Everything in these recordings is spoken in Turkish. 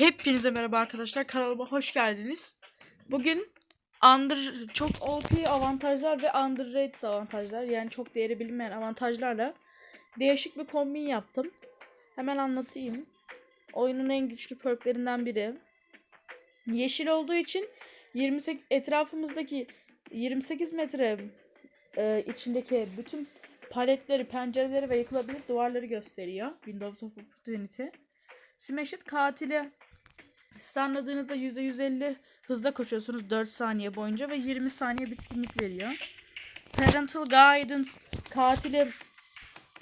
Hepinize merhaba arkadaşlar. Kanalıma hoş geldiniz. Bugün under çok OP avantajlar ve underrated avantajlar yani çok değeri bilinmeyen avantajlarla değişik bir kombin yaptım. Hemen anlatayım. Oyunun en güçlü perklerinden biri. Yeşil olduğu için 28 etrafımızdaki 28 metre e, içindeki bütün paletleri, pencereleri ve yıkılabilir duvarları gösteriyor. Windows of Opportunity. Smashed katili Stunladığınızda %150 hızla koşuyorsunuz 4 saniye boyunca ve 20 saniye bitkinlik veriyor. Parental Guidance katili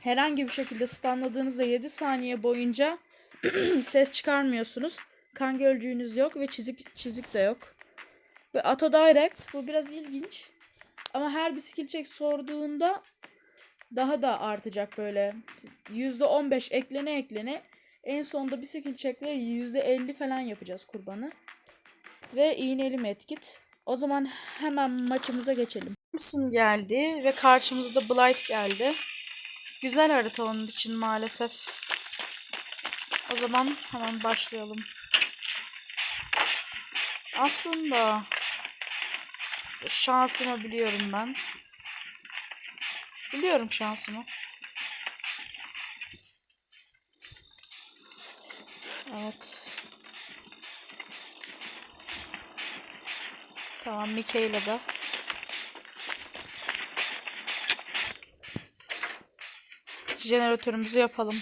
herhangi bir şekilde stunladığınızda 7 saniye boyunca ses çıkarmıyorsunuz. Kan gölcüğünüz yok ve çizik çizik de yok. Ve Auto Direct bu biraz ilginç. Ama her bir skill check sorduğunda daha da artacak böyle. %15 eklene eklene en sonunda bir skill check'le %50 falan yapacağız kurbanı. Ve iğneli medkit. O zaman hemen maçımıza geçelim. Thompson geldi ve karşımıza da Blight geldi. Güzel harita onun için maalesef. O zaman hemen başlayalım. Aslında şansımı biliyorum ben. Biliyorum şansımı. Evet. Tamam Mikaela da. Jeneratörümüzü yapalım.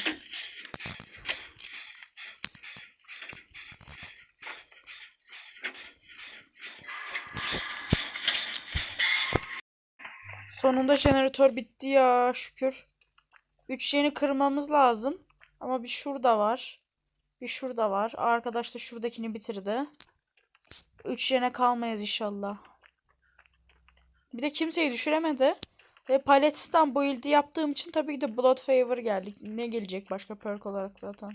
Sonunda jeneratör bitti ya şükür. Üç yeni kırmamız lazım. Ama bir şurada var. Bir şurada var. Arkadaş da şuradakini bitirdi. Üç yene kalmayız inşallah. Bir de kimseyi düşüremedi. Ve paletten build'i yaptığım için tabii ki de Blood Favor geldi. Ne gelecek başka perk olarak zaten.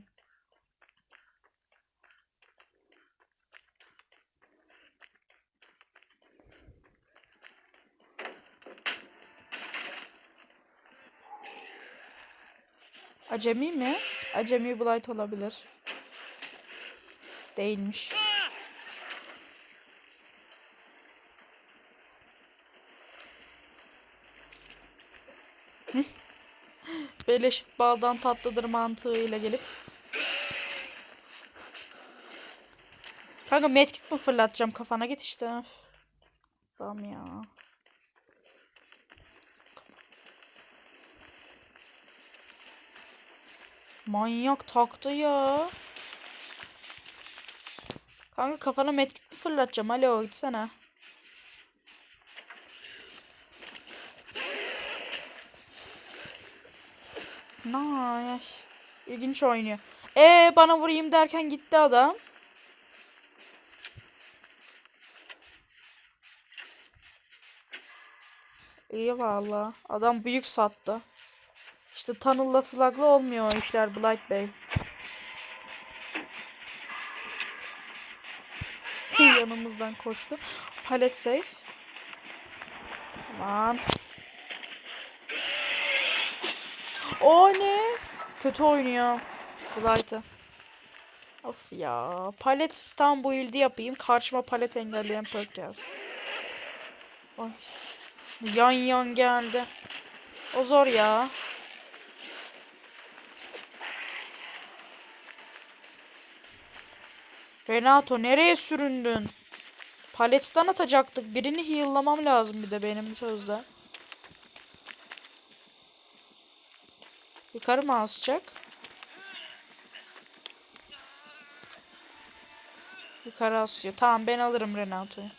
Acemi mi? Acemi Blight olabilir. Değilmiş. Beleşit baldan tatlıdır mantığıyla gelip. Kanka medkit mi fırlatacağım kafana git işte. Tamam ya. Manyak taktı ya. Kanka kafana medkit mi fırlatacağım? Alo gitsene. Nice. İlginç oynuyor. Ee bana vurayım derken gitti adam. İyi valla. Adam büyük sattı. İşte tanılla slaglı olmuyor o işler Blight Bey. Yanımızdan koştu. Palet safe. Tamam. O ne? Kötü oynuyor. Blight'ı. Of ya. Palet tam build'i yapayım. Karşıma palet engelleyen perk gelsin. Oy. Yan yan geldi. O zor ya. Renato nereye süründün? Paletten atacaktık. Birini heal'lamam lazım bir de benim sözde. Yukarı mı asacak? Yukarı asıyor. Tamam ben alırım Renato'yu.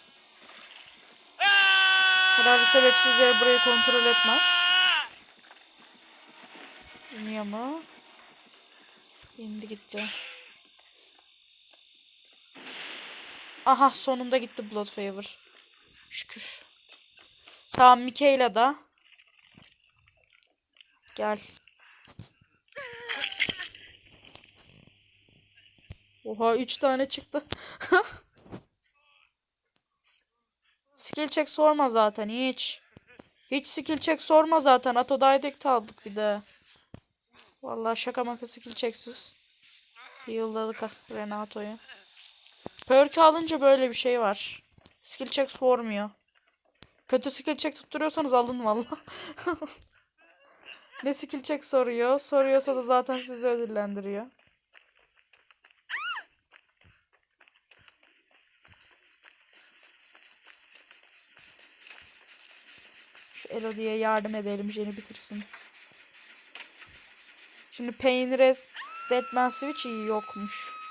Herhalde sebepsiz yere burayı kontrol etmez. İniyor mu? İndi gitti. Aha sonunda gitti Blood Favor. Şükür. Tamam Mikaela da. Gel. Oha 3 tane çıktı. skill check sorma zaten hiç. Hiç skill check sorma zaten. Auto direct aldık bir de. Vallahi şaka maka skill checksiz. Yılladık Renato'yu. Perk alınca böyle bir şey var. Skill check sormuyor. Kötü skill check tutturuyorsanız alın valla. ne skill check soruyor? Soruyorsa da zaten sizi ödüllendiriyor. Şu Elodie'ye yardım edelim Jen'i bitirsin. Şimdi Painrez Deadman Switch iyi yokmuş.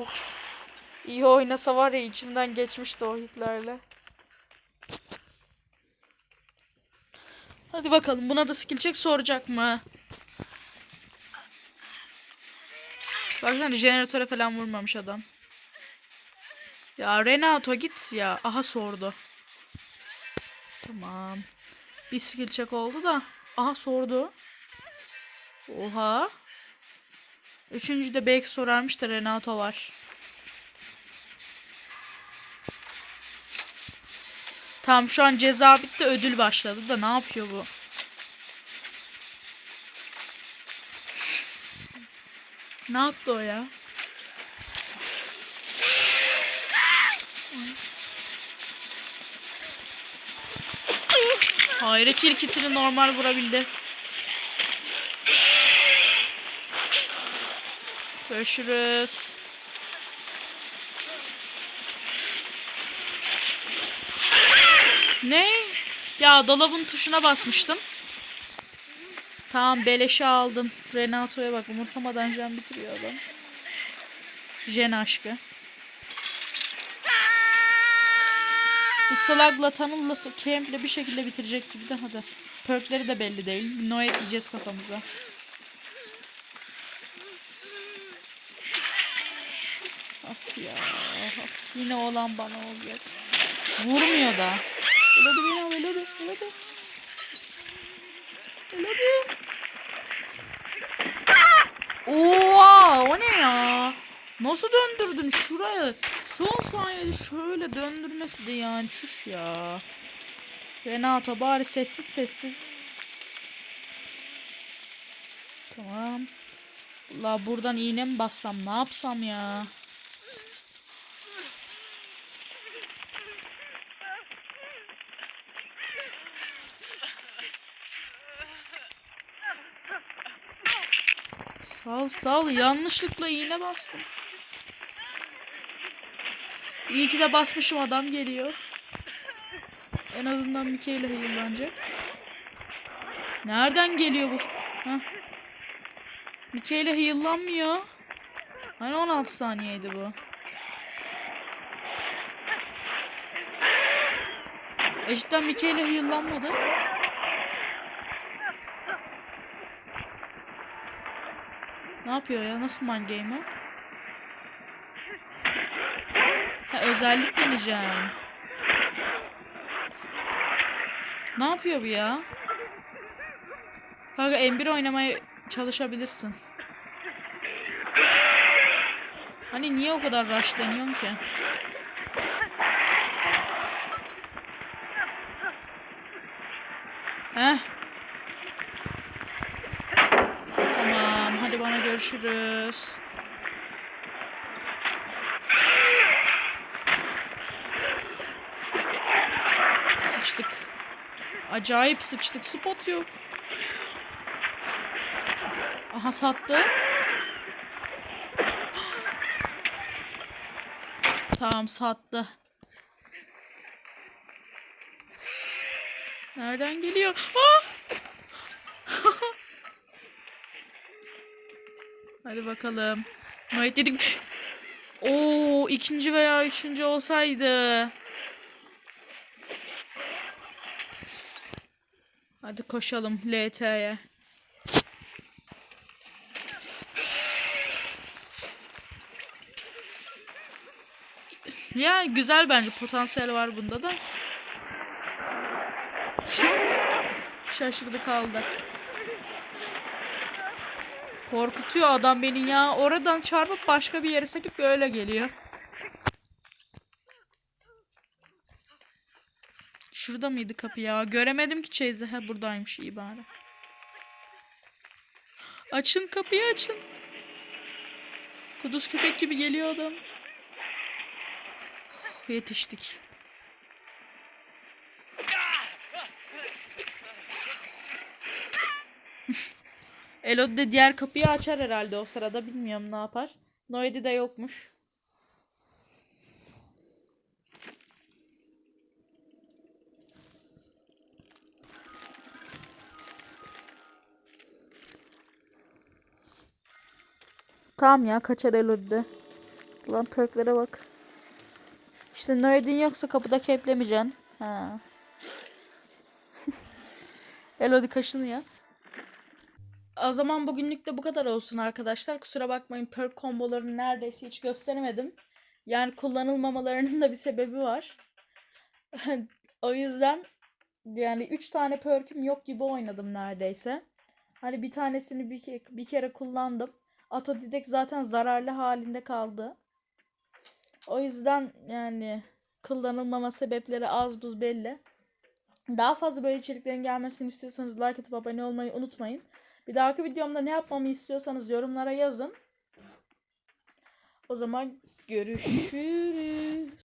Of. İyi oynasa var ya içimden geçmişti o hitlerle. Hadi bakalım buna da skill check soracak mı? Baksana jeneratöre falan vurmamış adam. Ya Renato git ya. Aha sordu. Tamam. Bir skill check oldu da. Aha sordu. Oha. Üçüncü de belki sorarmış da Renato var. Tamam şu an ceza bitti ödül başladı da ne yapıyor bu? Ne yaptı o ya? Hayret ilkitini normal vurabildi. Görüşürüz. Ne? Ya dolabın tuşuna basmıştım. Tamam beleşe aldım. Renato'ya bak umursamadan jen bitiriyor adam. Jen aşkı. Bu Slug'la Tunnel'la Camp'le bir şekilde bitirecek gibi de hadi. Perkleri de belli değil. Noet yiyeceğiz kafamıza. Ya. Yine olan bana olacak. Vurmuyor da. Elodi beni al Elodi. Elodi. Elodi. Oha o ne ya? Nasıl döndürdün şuraya? Son saniyede şöyle döndürmesi de yani çüş ya. Renato bari sessiz sessiz. Tamam. La buradan iğne mi bassam ne yapsam ya? Sal sal yanlışlıkla iğne bastım. İyi ki de basmışım adam geliyor. En azından Mikaela hayırlanacak. Nereden geliyor bu? Heh. Mikaela hayırlanmıyor. Hani 16 saniyeydi bu. E cidden Mikaela hayırlanmadı. Ne yapıyor ya? Nasıl mind game o? Ha, özellik deneyeceğim. Ne yapıyor bu ya? Kanka M1 oynamaya çalışabilirsin. Hani niye o kadar rush deniyorsun ki? Heh. Tamam hadi bana görüşürüz. Sıçtık. Acayip sıçtık. Spot yok. Aha sattı. Tamam sattı. Nereden geliyor? Ah! Hadi bakalım. Noit dedik. Oo ikinci veya üçüncü olsaydı. Hadi koşalım LT'ye. Ya güzel bence potansiyel var bunda da. Şaşırdı kaldı. Korkutuyor adam beni ya. Oradan çarpıp başka bir yere sekip böyle geliyor. Şurada mıydı kapı ya? Göremedim ki Chase'i. Ha buradaymış iyi bari. Açın kapıyı açın. Kuduz köpek gibi geliyor adam. Yetiştik. Elodie de diğer kapıyı açar herhalde o sırada. Bilmiyorum ne yapar. Noedi de yokmuş. Tamam ya kaçar Elodie de. Lan perklere bak. İşte Noed'in yoksa kapıda keplemeyeceksin. Ha. Elodie kaşınıyor. O zaman bugünlük de bu kadar olsun arkadaşlar. Kusura bakmayın perk kombolarını neredeyse hiç gösteremedim. Yani kullanılmamalarının da bir sebebi var. o yüzden yani 3 tane perk'üm yok gibi oynadım neredeyse. Hani bir tanesini bir, ke- bir kere kullandım. Atodidek zaten zararlı halinde kaldı. O yüzden yani kullanılmama sebepleri az buz belli. Daha fazla böyle içeriklerin gelmesini istiyorsanız like atıp abone olmayı unutmayın. Bir dahaki videomda ne yapmamı istiyorsanız yorumlara yazın. O zaman görüşürüz.